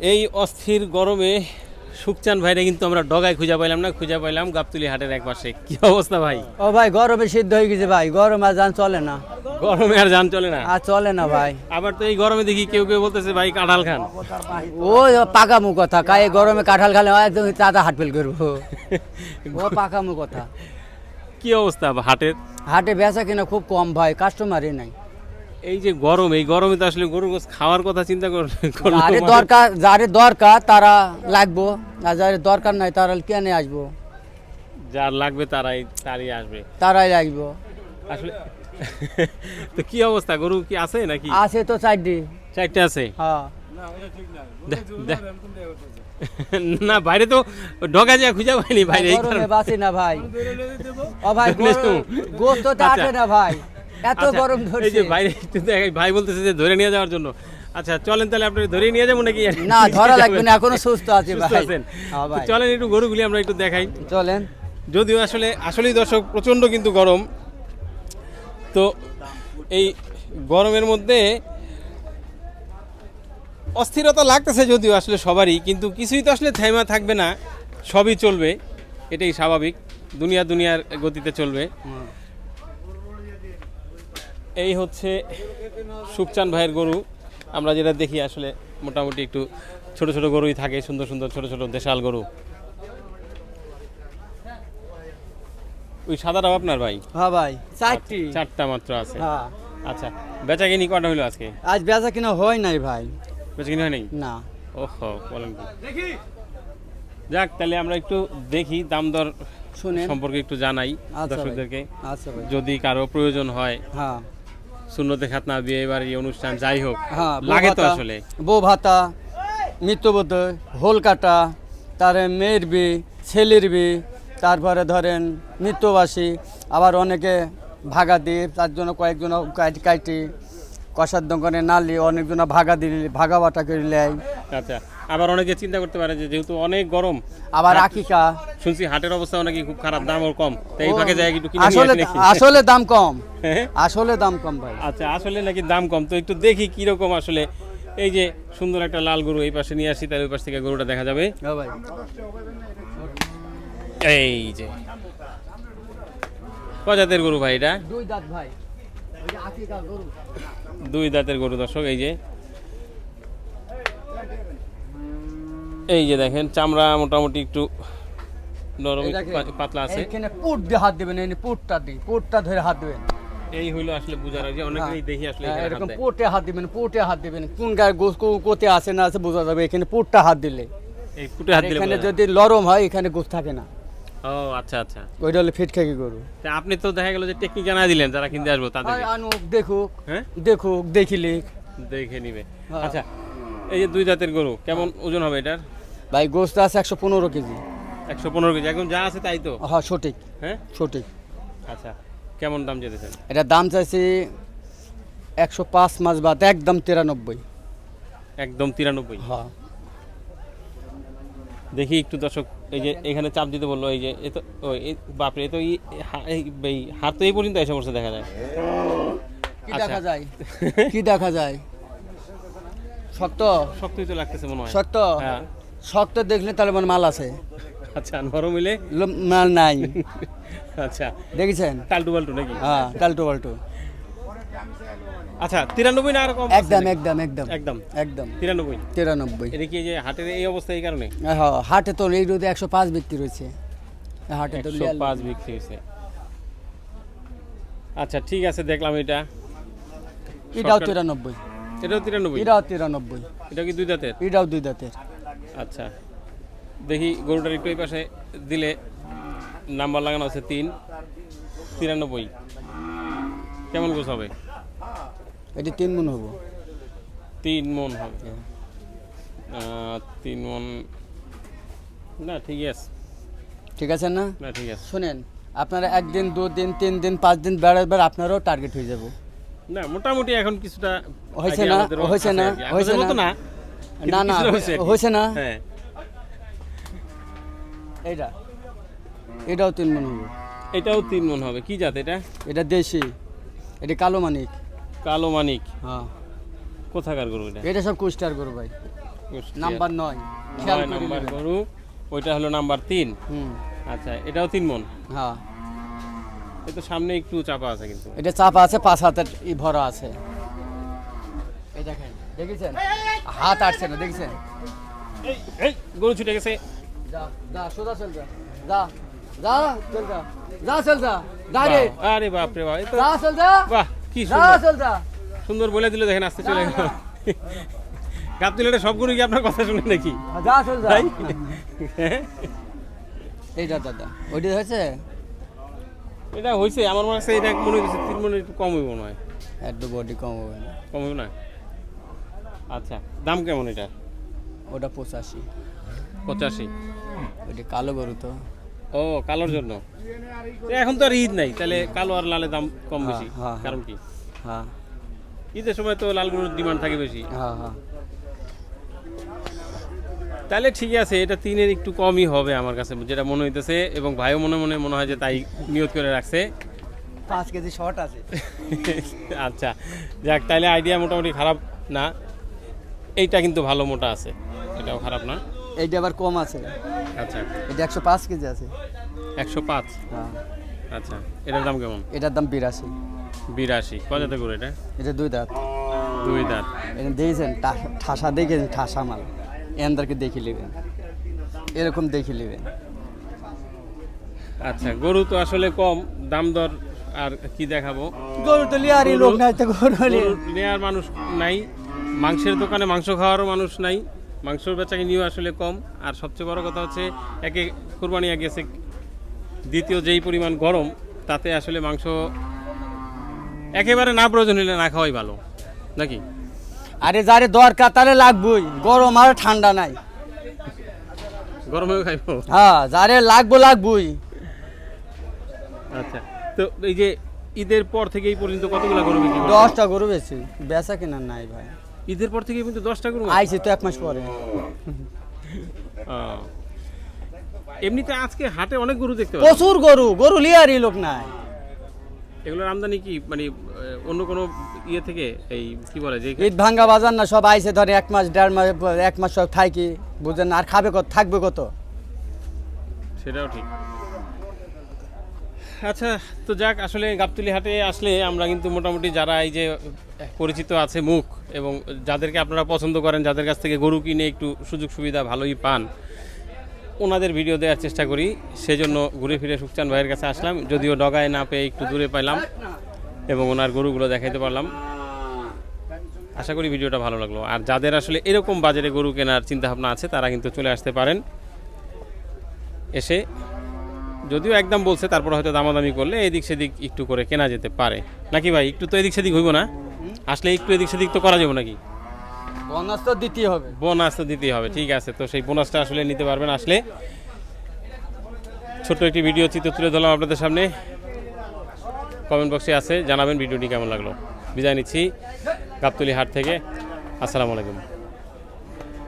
এই অস্থির গরমে সুকচান ভাইরা কিন্তু আমরা ডগায় খুঁজে পাইলাম না খুঁজে পাইলাম গাবতুলি হাটের এক পাশে। কি অবস্থা ভাই? ও ভাই গরমে সিদ্ধ হয়ে গেছে ভাই গরম আর যান চলে না। গরমে আর যান চলে না? আর চলে না ভাই। আবার তো এই গরমে দেখি কেউ কেউ বলতেছে ভাই কাঁঠাল খান। ও পাকা পাকামু কথা কাই গরমে কাঁঠাল খালে একদম চাঁদা হাট ফেল করব। ও পাকামু কথা। কি অবস্থা হাটের? হাটে বেচা কিনা খুব কম ভাই কাস্টমারই নাই। এই যে গরম এই গরমে তো আসলে গরু গোস খাওয়ার কথা চিন্তা কর- করলে মানে- দরকার যারে দরকার তারা লাগবো আর যারে দরকার নাই তারা কেনে আসব? যার লাগবে তারাই তারই আসবে। তারাই লাগবো আসলে তো কি অবস্থা? গরু কি আছে নাকি? আছে তো চারটি। চারটে আছে? হ্যাঁ। না বাইরে তো ঢোকা যায় খুঁজে পাইনি বাইরে। বাঁচি না ভাই। ও ভাই গোস্ত তো আচ্ছা। আসে না ভাই। এত আচ্ছা, গরম এই যে বাইরে ভাই বলতেছে যে ধরে নিয়ে যাওয়ার জন্য। আচ্ছা চলেন তাহলে আপনি ধরে নিয়ে যাব নাকি? না ধরা লাগবে না এখনও সুস্থ আছে হ্যাঁ ভাই। চলেন একটু গরুগুলি আমরা একটু দেখাই। চলেন। যদিও আসলে আসলেই দর্শক প্রচণ্ড কিন্তু গরম। তো এই গরমের মধ্যে অস্থিরতা লাগতেছে যদিও আসলে সবারই কিন্তু কিছুই তো আসলে থেমা থাকবে না সবই চলবে। এটাই স্বাভাবিক দুনিয়া দুনিয়ার গতিতে চলবে। এই হচ্ছে সুকচান ভাইয়ের গরু। আমরা যেটা দেখি আসলে মোটামুটি একটু ছোট ছোট গরুই থাকে সুন্দর সুন্দর ছোট ছোট দেশাল গরু। ওই সাদাটাও আপনার ভাই? হ্যাঁ ভাই চারটি। চারটা মাত্র আছে। হ্যাঁ। আচ্ছা বেচা কিনি কটা হইল আজকে? আজ বেচা কিনা হয় নাই ভাই। বেচা কিনি হয় নাই? না। ওহো বলেন যাক তাহলে আমরা একটু দেখি দাম দর শুনেন। সম্পর্কে একটু জানাই আচ্ছা দর্শকদেরকে। আচ্ছা যদি কারও প্রয়োজন হয়। হ্যাঁ। শূন্যতে খাতনা বিয়ে বাড়ি অনুষ্ঠান যাই হোক। হ্যাঁ লাগে তো আসলে। বউ ভাতা মৃত্যুবোধ হোল কাটা তারে মেয়ের বি ছেলের বি তারপরে ধরেন মৃত্যুবাসী আবার অনেকে ভাগা দিয়ে তার জন্য কয়েকজন কাটি কষার দোকানে নালি অনেকজন ভাগা দিলি ভাগা বাটা করে নেয় আচ্ছা। আবার অনেকে চিন্তা করতে পারে যে যেহেতু অনেক গরম আবার আকিকা শুনছি হাটের অবস্থা নাকি খুব খারাপ দাম ওর কম। তাই এই ফাঁকে যায় একটু কিনে আসলে আসলে দাম কম। হ্যাঁ? আসলে দাম কম ভাই। আচ্ছা আসলে নাকি দাম কম। তো একটু দেখি কি রকম আসলে এই যে সুন্দর একটা লাল গরু এই পাশে নিয়ে আসি তার ওই পাশ থেকে গরুটা দেখা যাবে। ভাই। এই যে। কজাতের গরু ভাই এটা? দুই দাঁত ভাই। দুই দাঁতের গরু দর্শক এই যে। এই যে দেখেন চামড়া মোটামুটি একটু নরম পাতলা আছে। এইখানে পুট দিয়ে হাত দিবেন এই পুটটা দি পুটটা ধরে হাত দিবেন। এই হইল আসলে বুঝার যে অনেকেই দেখি আসলে হ্যাঁ, এরকম দেয়। পুটে হাত দিবেন পুটে হাত দিবেন। কোন গায়ে কোতে আছে না আছে বোঝা যাবে এখানে পুটটা হাত দিলে। এই ফুটে হাত দিলে এখানে যদি নরম হয় এখানে গোস থাকে না। ও আচ্ছা আচ্ছা। ওইটা হলে ফিট খেয়ে গরু। তা আপনি তো দেখা গেল যে টেকনিক জানা দিলেন যারা কিনতে আসব তাদের। আনুক দেখুক হ্যাঁ? দেখুক দেখিলে দেখে নিবে। হ্যাঁ। আচ্ছা এই যে দুই জাতের গরু কেমন ওজন হবে এটার? ভাই গোস্ত আছে একশো পনেরো কেজি। একশো পনেরো কেজি এখন যা আছে তাই তো? হ্যাঁ সঠিক। হ্যাঁ? সঠিক। আচ্ছা কেমন দাম যেতেছেন এটা দাম চাইছি একশো পাঁচ মাস বাদ একদম তিরানব্বই। একদম তিরানব্বই? হ্যাঁ। দেখি একটু দর্শক এই যে এখানে চাপ দিতে বলল এই যে এ তো ও বাপরে এ তো এই হাত তো এই পর্যন্ত এসে বসে দেখা যায়। কি আচ্ছা। দেখা যায়? কি দেখা যায়? শক্ত শক্তই তো লাগতেছে মনে হয়। শক্ত হ্যাঁ। শক্ত দেখলে তাহলে মানে মাল আছে। আচ্ছা নরম হইলে মাল নাই। আচ্ছা। দেখেছেন? টালটু বাল্টু নাকি? হ্যাঁ টালটু পাল্টু আচ্ছা তিরানব্বই না আর কম একদম একদম একদম। একদম? একদম। তিরানব্বই? তিরানব্বই। এটা কি এই যে হাটের এই অবস্থা এই কারণে? হ্যাঁ হাটে তো এই রোদে একশো পাঁচ বিক্রি রয়েছে। হাটে তো পাঁচ বিক্রি হয়েছে। আচ্ছা ঠিক আছে দেখলাম এটা। এটাও তিরানব্বই। এটাও তিরানব্বই? এটাও তিরানব্বই। এটা কি দুই দাঁতের? এটাও দুই দাঁতের। আচ্ছা। দেখি গরুটার একটু এই পাশে দিলে নাম্বার লাগানো আছে তিন। তিরানব্বই। কেমন গোছ হবে? এটি তিন গুণ হব। তিন মন হবে। তিন মন। না ঠিক আছে। ঠিক আছে না? না ঠিক আছে। শুনেন আপনারা একদিন দু দিন তিন দিন পাঁচ দিন বেড়াবার আপনারও টার্গেট হয়ে যাব। না মোটামুটি এখন কিছুটা হয়েছে না? হয়েছে না? হয়েছে না? না না হয়েছে না। হ্যাঁ। এইটা। এটাও তিন গুণ হব। এটাও তিন মন হবে। কি জাত এটা? এটা দেশি। এটা কালো মানিক। কালো মানিক। হ্যাঁ। কোথাকার গরু এটা? এটা সব কুস্টার করো ভাই। নাম্বার নয়। নাম্বার গরু। ওইটা হলো নাম্বার তিন? হুম। আচ্ছা এটাও তিন মন? হ্যাঁ। এ তো সামনে একটু চাপা আছে কিন্তু। এটা চাপা আছে পাঁচ হাতের ই ভরা আছে। এই দেখেন দেখেছেন? হাত আটছে না দেখেছেন? এই, এই গরু ছুটে গেছে। যা যা সোজা চল যা। যা যা চল যা। যা চল যা আরে বাপ রে বাপ যা চল যা। বাহ কি যা সুন্দর। চল যা। সুন্দর বলে দিলে দেখেন আসতে চলে গেল। গাবতুলেটা সব গরু কি আপনার কথা শুনে নাকি? যা চল যা। তাই? এইটা দাদা ওইটা হয়েছে? এটা হয়েছে আমার মনে হচ্ছে এটা মনে হচ্ছে তিন মনে একটু কম হইব মনে হয়। একটু বডি কম হবে না। কম হইব না? আচ্ছা। দাম কেমন এটা? ওটা পঁচাশি। পঁচাশি? ওইটা কালো গরু তো। ও কালোর জন্য? এখন তো আর ঈদ নাই তাহলে কালো আর লালের দাম কম হ্যাঁ, বেশি। হ্যাঁ, কারণ কি? হ্যাঁ। ঈদের সময় তো লাল গরুর ডিমান্ড থাকে বেশি। হ্যাঁ হ্যাঁ। তাহলে ঠিক আছে এটা তিনের একটু কমই হবে আমার কাছে যেটা মনে হইতেছে এবং ভাইও মনে মনে মনে হয় যে তাই নিয়ত করে রাখছে। পাঁচ কেজি শর্ট আছে। আচ্ছা যাক তাহলে আইডিয়া মোটামুটি খারাপ না। এইটা কিন্তু ভালো মোটা আছে। এটাও খারাপ না। এইটা আবার কম আছে। আচ্ছা। এটা একশো পাঁচ কেজি আছে। একশো পাঁচ? হ্যাঁ। আচ্ছা এটার দাম কেমন? এটার দাম বিরাশি। বিরাশি। কজাতে করে এটা? এটা দুই দাঁত। দুই দাঁত। এটা দেখেছেন টা- ঠাসা দেখেছেন ঠাসা মাল। এন্দারকে দেখে নেবেন। এরকম দেখে নেবেন। আচ্ছা গরু তো আসলে কম দাম দর আর কি দেখাবো? গরু তো লিয়ারই লোক নাই তো গরু নেওয়ার মানুষ নাই। মাংসের দোকানে মাংস খাওয়ারও মানুষ নাই। মাংসর বেচাকে নিয়েও আসলে কম। আর সবচেয়ে বড় কথা হচ্ছে একে কোরবানি গেছে দ্বিতীয় যেই পরিমাণ গরম তাতে আসলে মাংস একেবারে না প্রয়োজন হলে না খাওয়াই ভালো। নাকি? আরে যারে দরকার তাহলে লাগবই। গরম আর ঠান্ডা নাই। গরমেও খাইবো? হ্যাঁ যারে লাগবো লাগবই। আচ্ছা তো এই যে ঈদের পর থেকে এই পর্যন্ত কতগুলো গরু করলেন? দশটা গরু বেশি বেচা কিনা নাই ভাই। ঈদের পর থেকে কিন্তু দশটা গরু আইছি তো এক মাস পরে। এমনিতে আজকে হাটে অনেক গরু দেখতে প্রচুর গরু গরু লিয়ারই লোক নাই। এগুলোর আমদানি কি মানে অন্য কোনো ইয়ে থেকে এই কি বলে যে ঈদ ভাঙ্গা বাজার না সব আইসে ধরে এক মাস দেড় মাস এক মাস সব থাকি বুঝেন না, আর খাবে কত থাকবে কত? সেটাও ঠিক। আচ্ছা তো যাক, আসলে গাবতলি হাটে আসলে আমরা কিন্তু মোটামুটি যারা এই যে পরিচিত আছে মুখ এবং যাদেরকে আপনারা পছন্দ করেন, যাদের কাছ থেকে গরু কিনে একটু সুযোগ সুবিধা ভালোই পান, ওনাদের ভিডিও দেওয়ার চেষ্টা করি। সেজন্য ঘুরে ফিরে সুখচান ভাইয়ের কাছে আসলাম। যদিও ডগায় না পেয়ে একটু দূরে পাইলাম এবং ওনার গরুগুলো দেখাইতে পারলাম। আশা করি ভিডিওটা ভালো লাগল। আর যাদের আসলে এরকম বাজারে গরু কেনার চিন্তাভাবনা আছে, তারা কিন্তু চলে আসতে পারেন। এসে যদিও একদম বলছে তারপর হয়তো দামাদামি করলে এদিক সেদিক একটু করে কেনা যেতে পারে। নাকি ভাই একটু তো এদিক সেদিক হইব না? আসলে একটু এদিক সেদিক তো করা যাবে নাকি? বোনাস তো দিতেই হবে। বোনাস তো দিতেই হবে ঠিক আছে। তো সেই বোনাসটা আসলে নিতে পারবেন আসলে। ছোট্ট একটি ভিডিও চিত্র তুলে ধরলাম আপনাদের সামনে। কমেন্ট বক্সে আছে জানাবেন ভিডিওটি কেমন লাগল। বিদায় নিচ্ছি গাবতলি হাট থেকে। আসসালামু আলাইকুম।